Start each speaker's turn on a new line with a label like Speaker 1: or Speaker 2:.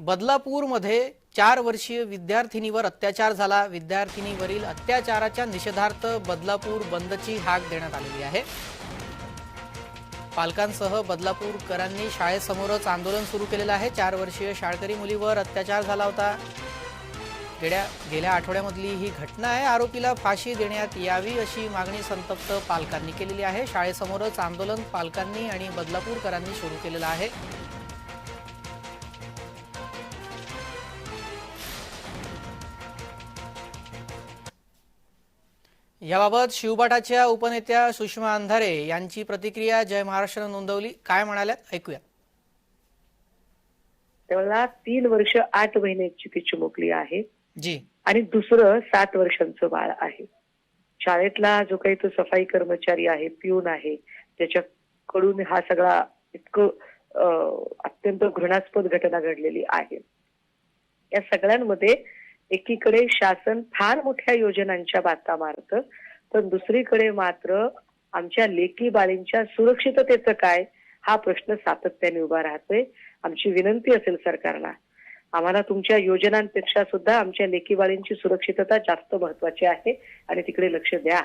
Speaker 1: बदलापूरमध्ये चार वर्षीय विद्यार्थिनीवर अत्याचार झाला. विद्यार्थिनीवरील अत्याचाराच्या निषेधार्थ बदलापूर बंदची हाक देण्यात आलेली आहे. पालकांसह बदलापूरकरांनी शाळेसमोरच आंदोलन सुरू केलेलं आहे. चार वर्षीय शाळकरी मुलीवर अत्याचार झाला होता. गेल्या गेल्या आठवड्यामधली ही घटना आहे. आरोपीला फाशी देण्यात यावी अशी मागणी संतप्त पालकांनी केलेली आहे. शाळेसमोरच आंदोलन पालकांनी आणि बदलापूरकरांनी सुरू केलेलं आहे. याबाबत शिवबाटाच्या उपनेत्या सुषमा अंधारे यांची प्रतिक्रिया जय महाराष्ट्रानं नोंदवली. काय म्हणाल्यात? ऐकूया.
Speaker 2: त्याला तीन वर्ष आठ महिन्याची ती चिमुकली आहे.
Speaker 1: जी.
Speaker 2: आणि दुसरं सात वर्षांचं बाळ आहे. शाळेतला जो काही तो सफाई कर्मचारी आहे पिऊन आहे त्याच्याकडून हा सगळा इतकं अत्यंत घृणास्पद घटना घडलेली आहे. या सगळ्यांमध्ये एकीकडे शासन फार मोठ्या योजनांच्या बाता मारतं तर दुसरीकडे मात्र आमच्या लेकी बाळींच्या सुरक्षिततेचं काय हा प्रश्न सातत्याने उभा राहतोय. आमची विनंती असेल सरकारला. आम्हाला तुमच्या योजनांपेक्षा सुद्धा आमच्या लेकी बाळींची सुरक्षितता जास्त महत्वाची आहे आणि तिकडे लक्ष द्या.